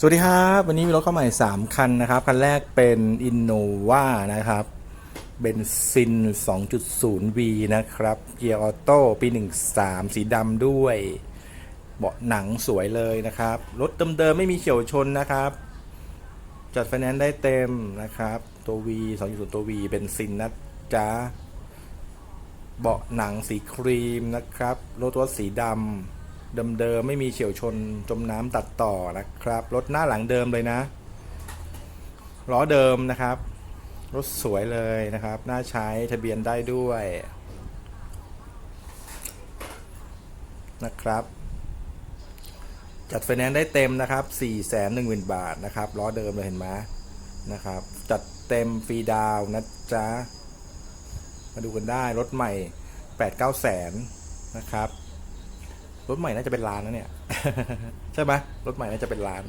สวัสดีครับ วันนี้มีรถเข้าใหม่ 3 คันนะครับ คันแรกเป็น Innova นะครับเบนซิน 2.0V นะครับ เกียร์ออโต้ปี 13 สีดำด้วย เบาะหนังสวยเลยนะครับ รถเดิมๆไม่มีเฉียวชนนะครับ จัดไฟแนนซ์ได้เต็มนะครับ ตัว V 2.0 ตัว V เบนซินนะจ๊ะ เบาะหนังสีครีมนะครับ รถรถสีดำ เดิมๆไม่มีเฉียวชนจมน้ำตัดต่อนะครับ รถหน้าหลังเดิมเลยนะล้อเดิมนะครับ รถสวยเลยนะครับ น่าใช้ทะเบียนได้ด้วยนะครับ จัดไฟแนนซ์ได้เต็มนะครับ 4 1 0 0 0 0 บาทนะครับล้อเดิมเลยเห็นไหมนะครับ จัดเต็มฟรีดาวนะจ๊ะ มาดูกันได้รถใหม่ 8 9แสนนะครับ รถใหม่น่าจะเป็นล้านนะเนี่ย ใช่ไหมรถใหม่น่าจะเป็นล้าน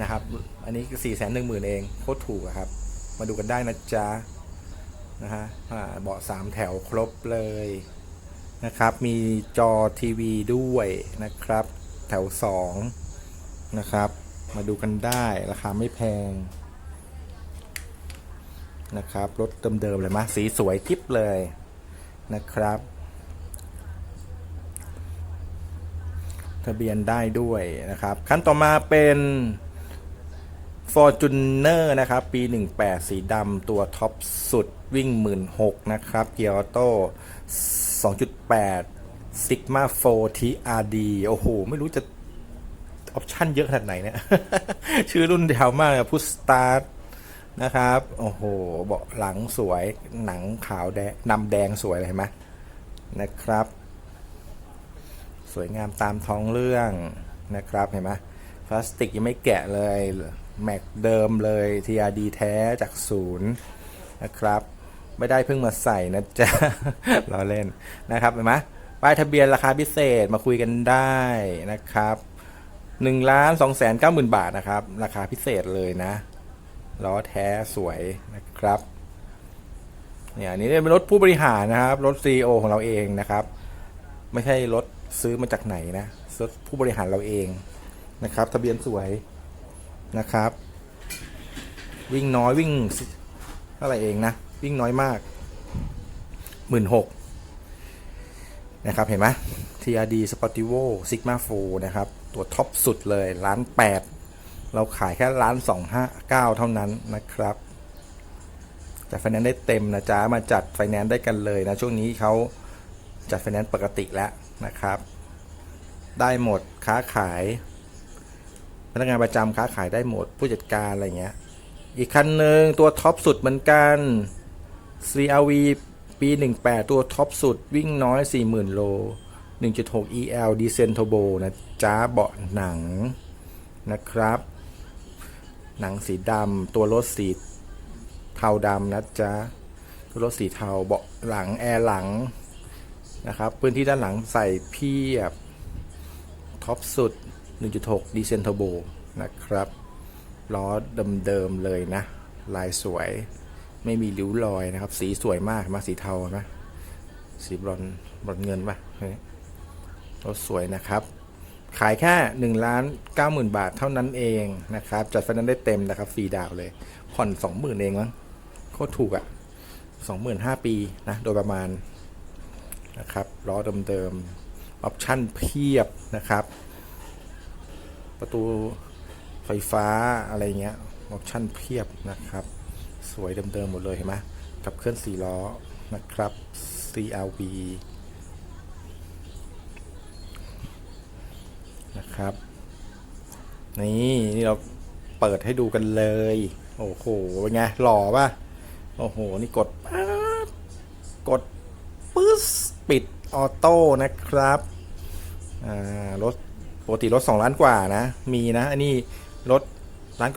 นะครับ อันนี้4 1 0 0 0 0เองโคตรถูกครับ มาดูกันได้นะจ๊ะนะฮะเบาะสามแถวครบเลยนะครับ มีจอทีวีด้วยนะครับ แถวสองนะครับ มาดูกันได้ราคาไม่แพงนะครับ รถเดิมๆเลยมะสีสวยกิ๊บเลยนะครับ ทะเบียนได้ด้วยนะครับ คันต่อมาเป็น Fortuner นะครับ ปี 18 สีดำตัวท็อปสุดวิ่ง 16นะครับ เกียร์ออโต้2.8 Sigma 4 TRD โอ้โห ไม่รู้จะออปชั่นเยอะขนาดไหนเนี่ย ชื่อรุ่นยาวมากพุชสตาร์ทนะครับ โอ้โห เบาะหลังสวย หนังขาวแดงนำแดงสวยเลยเห็นไหมนะครับ สวยงามตามท้องเรื่องนะครับเห็นไหมพลาสติกยังไม่แกะเลย แม็กเดิมเลย TRD แท้จากศูนย์นะครับไม่ได้เพิ่งมาใส่นะจ๊ะเราเล่นนะครับเห็นไหมป้ายทะเบียนราคาพิเศษมาคุยกันได้นะครับ1ล้าน2แสน9หมื่นบาทนะครับ ราคาพิเศษเลยนะล้อแท้สวยนะครับเนี่ยอันนี้เป็นรถผู้บริหารนะครับ รถ CEO ของเราเองนะครับ ไม่ใช่รถ ซื้อมาจากไหนนะผู้บริหารเราเองนะครับ ทะเบียนสวยนะครับ วิ่งน้อยวิ่งเท่าไรเองนะ วิ่งน้อยมากหมื่นหกนะครับ เห็นไหม TRD Sportivo Sigma 4นะครับ ตัวท็อปสุดเลยล้านแปดเราขายแค่ล้านสองห้าเก้าเท่านั้นนะครับจัดไฟแนนซ์ได้เต็มนะจ๊ะ มาจัดไฟแนนซ์ได้กันเลยนะ ช่วงนี้เขาจัดไฟแนนซ์ปกติแล้ว นะครับ ได้หมดค้าขาย พนักงานประจำค้าขายได้หมดผู้จัดการอะไรเงี้ย อีกคันหนึ่งตัวท็อปสุดเหมือนกัน CRV ปี 18 ตัวท็อปสุดวิ่งน้อย 40,000 โล 1.6 EL Decent Turbo นะจ้าเบาะหนังนะครับ หนังสีดำตัวรถสีเทาดำนะจ๊ะตัวรถสีเทาเบาะหลังแอร์หลัง นะครับพื้นที่ด้านหลังใส่เพียบท็อปสุด 1.6 d e c e n Turbo นะครับล้อเดิมๆเลยนะ ลายสวยไม่มีริ้วรอยนะครับ สีสวยมากมาสีเทานไหมสีบรอนบรอนเงินป่ะรถสวยนะครับ ขายแค่1ล้าน9 0,000 บาทเท่านั้นเองนะครับ จัดไฟนนซ์ได้เต็มนะครับฟรีดาวน์เลย ผ่อน 20,000 เองมั้งโคตรถูกอะ่ะ25,000 ปีนะ โดยประมาณ นะครับล้อเดิมๆออปชั่นเพียบนะครับ ประตูไฟฟ้าอะไรเงี้ยออปชั่นเพียบนะครับ สวยเดิมๆหมดเลยเห็นไหมกับเคลื่อนสี่ล้อนะครับ CRV นะครับ นี่นี่เราเปิดให้ดูกันเลย โอ้โหเป็นไงหล่อป่ะ โอ้โห นี่กดกด ปิดออโต้นะครับอ่ารถปกติรถ 2 ล้านกว่านะ มีนะ อันนี้รถล้านกว่า